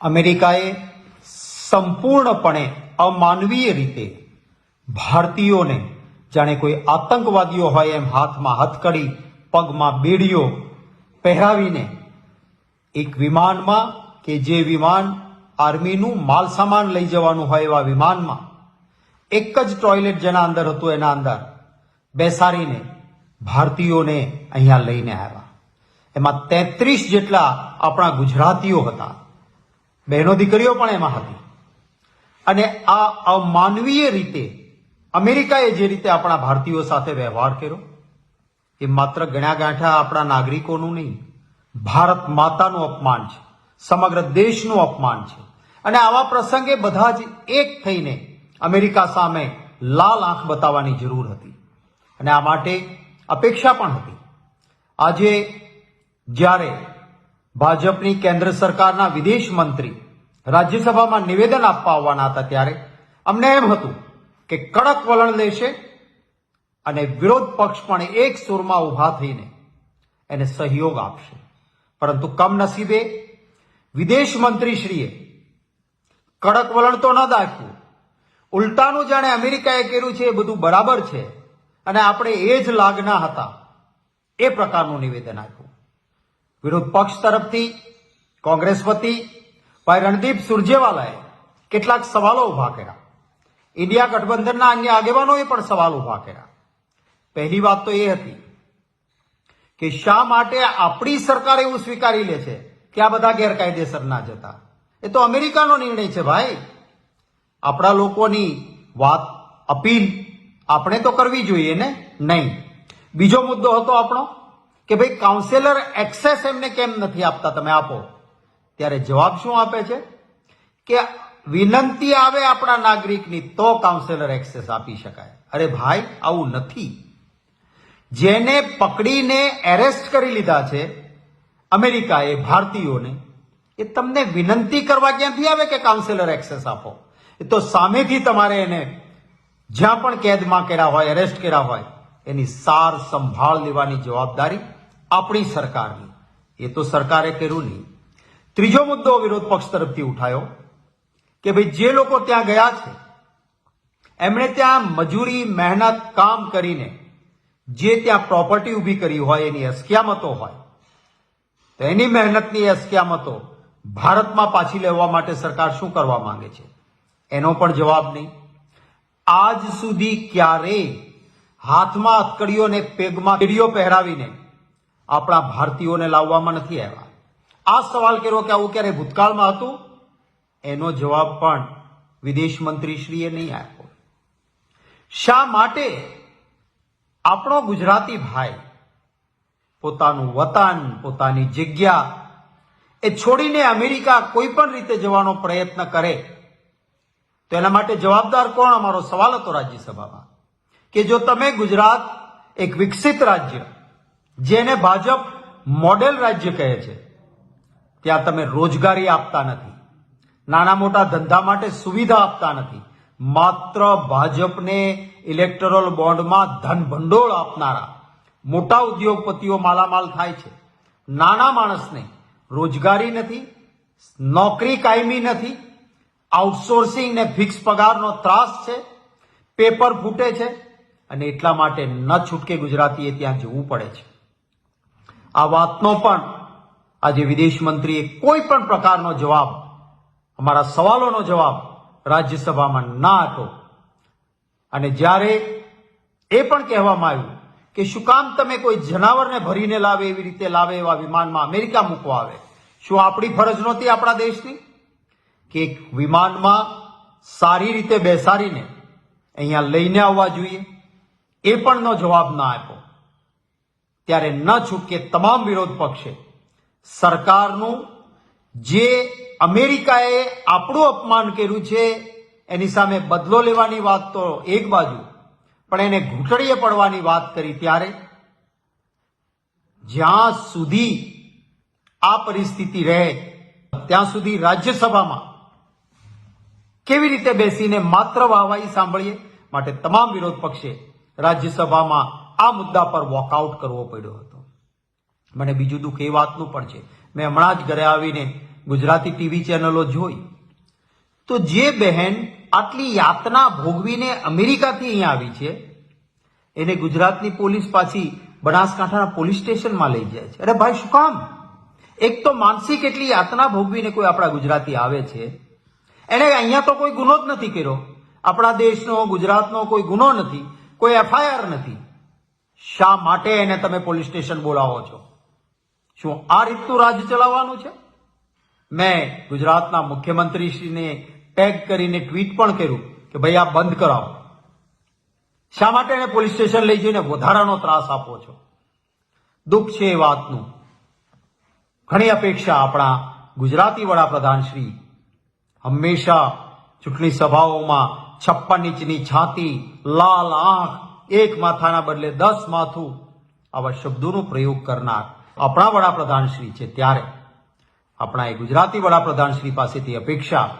અમેરિકાએ સંપૂર્ણપણે અમાનવીય રીતે ભારતીયોને, જાણે કોઈ આતંકવાદીઓ હોય એમ હાથમાં હથકડી, પગમાં બેડીઓ પહેરાવીને એક વિમાનમાં કે જે વિમાન આર્મીનું માલ સામાન લઈ જવાનું હોય એવા વિમાનમાં એક જ ટોયલેટ જેના અંદર હતું એના અંદર બેસાડીને ભારતીયોને અહીંયા લઈને આવ્યા. એમાં તેત્રીસ જેટલા આપણા ગુજરાતીઓ હતા. બહેનો દીકરીઓ પણ એમાં હતી. અને આ અમાનવીય રીતે અમેરિકાએ જે રીતે આપણા ભારતીયો સાથે વ્યવહાર કર્યો, એ માત્ર ગણ્યા ગાંઠા આપણા નાગરિકોનું નહીં, ભારત માતાનું અપમાન છે, સમગ્ર દેશનું અપમાન છે. અને આવા પ્રસંગે બધા જ એક થઈને અમેરિકા સામે લાલ આંખ બતાવવાની જરૂર હતી. અને આ માટે અપેક્ષા પણ હતી. આજે જ્યારે ભાજપની કેન્દ્ર સરકારના વિદેશ મંત્રી રાજ્યસભામાં નિવેદન આપવા આવવાના હતા ત્યારે અમને એમ હતું કે કડક વલણ લેશે અને વિરોધ પક્ષ પણ એક સુરમાં ઊભા થઈને એને સહયોગ આપશે. પરંતુ કમનસીબે વિદેશ મંત્રીશ્રીએ કડક વલણ તો ન દાખ્યું. ઉલટાનું જાણે અમેરિકાએ કર્યું છે એ બધું બરાબર છે અને આપણે એ જ લાગના હતા એ પ્રકારનું નિવેદન આપ્યું. વિરોધ પક્ષ તરફથી કોંગ્રેસ વતી ભાઈ રણદીપ સુરજેવાલાએ કેટલાક સવાલો ઊભા કર્યા. ઇન્ડિયા ગઠબંધનના અન્ય આગેવાનોએ પણ સવાલ ઊભા કર્યા. પહેલી વાત તો એ હતી કે શા માટે આપણી સરકાર એવું સ્વીકારી લે છે કે આ બધા ગેરકાયદેસર ના જતા? એ તો અમેરિકાનો નિર્ણય છે ભાઈ. આપણા લોકોની વાત અપીલ આપણે તો કરવી જોઈએ ને? નહીં. બીજો મુદ્દો હતો આપણો. કે ભાઈ કાઉન્સેલર એક્સેસ એમને કેમ નથી આપતા? તમે આપો. ત્યારે જવાબ શું આપે છે? કે વિનંતી આવે આપણા નાગરિકની તો કાઉન્સેલર એક્સેસ આપી શકાય. અરે ભાઈ, આવું નથી. જેને પકડીને એરેસ્ટ કરી લીધા છે, અમેરિકાએ ભારતીયોને, એ તમને વિનંતી કરવા ક્યાંથી આવે કે કાઉન્સેલર એક્સેસ આપો? એ તો સામેથી તમારે એને જ્યાં પણ કેદમાં કર્યા હોય એરેસ્ટ કર્યા હોય, એની સાર સંભાળ લેવાની જવાબદારી આપણી સરકારની. એ તો સરકારે કર્યું નહીં. ત્રીજો મુદ્દો વિરોધ પક્ષ તરફથી ઉઠાયો કે ભાઈ, જે લોકો ત્યાં ગયા છે, એમણે ત્યાં મજૂરી, મહેનત, કામ કરીને જે ત્યાં પ્રોપર્ટી ઊભી કરી હોય, એની અસ્કયામતો હોય, તો એની મહેનતની અસ્કયામતો ભારતમાં પાછી લેવા માટે સરકાર શું કરવા માંગે છે? એનો પણ જવાબ નહીં. આજ સુધી ક્યારેય હાથમાં હથકડીઓ ને પેગમાં કેડીઓ પહેરાવીને આપણા ભારતીયોને લાવવામાં નથી આવ્યા. આ સવાલ કર્યો કે આવું ક્યારે ભૂતકાળમાં હતું? એનો જવાબ પણ વિદેશ મંત્રીશ્રીએ નહીં આપ્યો. શા માટે આપણો ગુજરાતી ભાઈ પોતાનું વતન, પોતાની જગ્યા એ છોડીને અમેરિકા કોઈ પણ રીતે જવાનો પ્રયત્ન કરે, તો એના માટે જવાબદાર કોણ? અમારો સવાલ હતો રાજ્યસભામાં કે જો તમે ગુજરાત એક વિકસિત રાજ્ય જેને ભાજપ મોડેલ રાજ્ય કહે છે. ત્યાં તમે રોજગારી આપતા નથી. નાના મોટા ધંધા માટે સુવિધા આપતા નથી. માત્ર ભાજપને ઇલેક્ટોરલ બોન્ડમાં ધન ભંડોળ આપનારા મોટા ઉદ્યોગપતિઓ માલામાલ થાય છે. નાના માણસને રોજગારી નથી, નોકરી કાયમી નથી આઉટસોર્સિંગ ને ફિક્સ પગારનો ત્રાસ છે પેપર ફૂટે છે અને એટલા માટે ન છૂટકે ગુજરાતીએ ત્યાં જવું પડે છે. આ વાતનો પણ આજે વિદેશ મંત્રીએ કોઈ પણ પ્રકારનો જવાબ, અમારા સવાલોનો જવાબ રાજ્યસભામાં ના આપ્યો. અને જ્યારે એ પણ કહેવામાં આવ્યું કે શું કામ તમે કોઈ જનાવરને ભરીને લાવે એવી રીતે લાવે એવા વિમાનમાં અમેરિકા મૂકવા આવે? શું આપણી ફરજ નહોતી આપણા દેશની? કે એક વિમાનમાં સારી રીતે બેસાડીને અહીંયા લઈને આવવા જોઈએ? એ પણનો જવાબ ના આપ્યો. ત્યારે ન છૂટકે તમામ વિરોધ પક્ષે સરકારનું જે અમેરિકાએ આપણું અપમાન કર્યું છે, એની સામે બદલો લેવાની વાત તો એક બાજુ, પણ એને ઘૂંટડીએ પડવાની વાત કરી ત્યારે, જ્યાં સુધી આ પરિસ્થિતિ રહે, ત્યાં સુધી રાજ્યસભામાં કેવી રીતે બેસીને માત્ર વાહવાહી સાંભળીએ, માટે તમામ વિરોધ પક્ષે રાજ્યસભામાં આ મુદ્દા પર વોકઆઉટ કરવો પડ્યો હતો. મને બીજું દુઃખ એ વાતનું પણ છે. મેં હમણાં જ ઘરે આવીને ગુજરાતી ટીવી ચેનલો જોઈ. તો જે બહેન આટલી યાતના ભોગવીને અમેરિકાથી અહીંયા આવી છે, એને ગુજરાતની પોલીસ પાછી બનાસકાંઠાના પોલીસ સ્ટેશનમાં લઈ જાય છે. અરે ભાઈ, શું કામ? એક તો માનસિક એટલી યાતના ભોગવીને કોઈ આપણા ગુજરાતી આવે છે. એને અહીંયા તો કોઈ ગુનો જ નથી કર્યો. આપણા દેશનો, ગુજરાતનો કોઈ ગુનો નથી. કોઈ એફઆઈઆર નથી. શા માટે એને તમે પોલીસ સ્ટેશન બોલાવો છો? શું આ રીતનું રાજ્ય ચલાવવાનું છે? મેં ગુજરાતના મુખ્યમંત્રીશ્રીને ટેગ કરીને ટ્વીટ પણ કર્યું કે ભાઈ આ બંધ કરાવો. શા માટે એને પોલીસ સ્ટેશન લઈ જઈને વધારાનો ત્રાસ આપો છો? દુઃખ છે એ વાતનું. ઘણી અપેક્ષા આપણા ગુજરાતી વડાપ્રધાન શ્રી હંમેશા ચૂંટણી સભાઓમાં છપ્પન ઇંચની છાતી, લાલ આંખ એક માથાના બદલે દસ માથું આવા શબ્દોનો પ્રયોગ કરનાર આપણા વડાપ્રધાન શ્રી છે ત્યારે. આપણા એ ગુજરાતી વડાપ્રધાન શ્રી પાસેથી અપેક્ષા,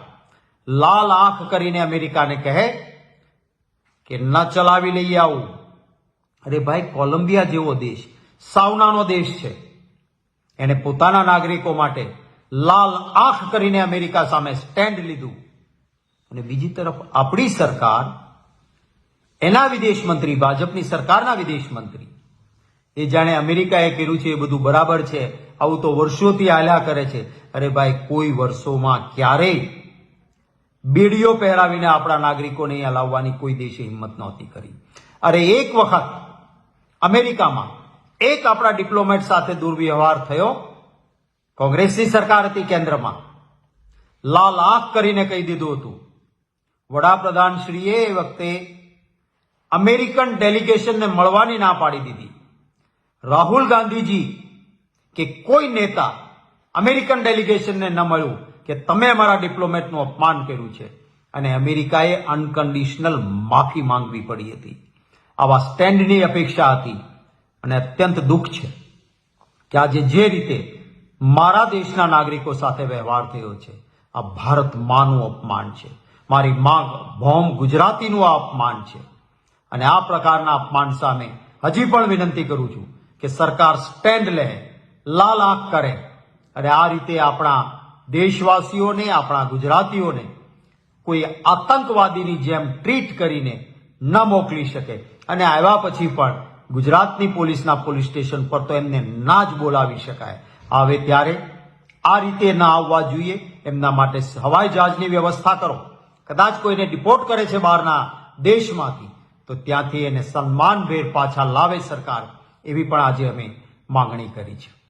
લાલ આંખ કરીને અમેરિકાને કહે કે ન ચલાવી લઈએ આવું. અરે ભાઈ, કોલંબિયા જેવો દેશ, સાવનાનો દેશ છે. એને પોતાના નાગરિકો માટે લાલ આંખ કરીને અમેરિકા સામે સ્ટેન્ડ લીધું. અને બીજી તરફ આપણી સરકાર એના વિદેશ મંત્રી, ભાજપની સરકારના વિદેશ મંત્રી. એ જાણે અમેરિકાએ કર્યું છે, એ બધું બરાબર છે, આવું તો વર્ષોથી હાલ્યા કરે છે. અરે ભાઈ, કોઈ વર્ષોમાં ક્યારેય બેડીઓ પહેરાવીને આપણા નાગરિકોને અહીંયા લાવવાની કોઈ દેશે હિંમત નહોતી કરી. અરે એક વખત અમેરિકામાં એક આપણા ડિપ્લોમેટ સાથે દુર્વ્યવહાર થયો, કોંગ્રેસની સરકાર હતી કેન્દ્રમાં. લાલ આંખ કરીને કહી દીધું હતું. વડાપ્રધાન શ્રીએ એ વખતે અમેરિકન ડેલિગેશનને મળવાની ના પાડી દીધી. રાહુલ ગાંધીજી કે કોઈ નેતા અમેરિકન ડેલિગેશનને ન મળ્યું કે તમે અમારા ડિપ્લોમેટનું અપમાન કર્યું છે. અને અમેરિકાએ અનકન્ડિશનલ માફી માંગવી પડી હતી. આવા સ્ટેન્ડની અપેક્ષા હતી અને અત્યંત દુઃખ છે કે આજે જે રીતે મારા દેશના નાગરિકો સાથે વ્યવહાર થયો છે, આ ભારત માનું અપમાન છે. મારી માંગ ભોમ ગુજરાતીનું આ અપમાન છે. અને આ પ્રકારના અપમાન સામે હજી પણ વિનંતી કરું છું કે સરકાર સ્ટેન્ડ લે, લાલ આંખ કરે. અને આ રીતે આપણા દેશવાસીઓને, આપણા ગુજરાતીઓને કોઈ આતંકવાદીની જેમ ટ્રીટ કરીને ન મોકલી શકે. અને આવ્યા પછી પણ ગુજરાતની પોલીસના પોલીસ સ્ટેશન પર તો એમને ના જ બોલાવી શકાય. આવે ત્યારે આ રીતે ના આવવા જોઈએ. એમના માટે હવાઈ જહાજની વ્યવસ્થા કરો. કદાચ કોઈને ડિપોર્ટ કરે છે બહારના દેશમાંથી. તો ત્યાંથી એને સન્માનભેર પાછા લાવે સરકાર એવી પણ આજે અમે માંગણી કરી છે.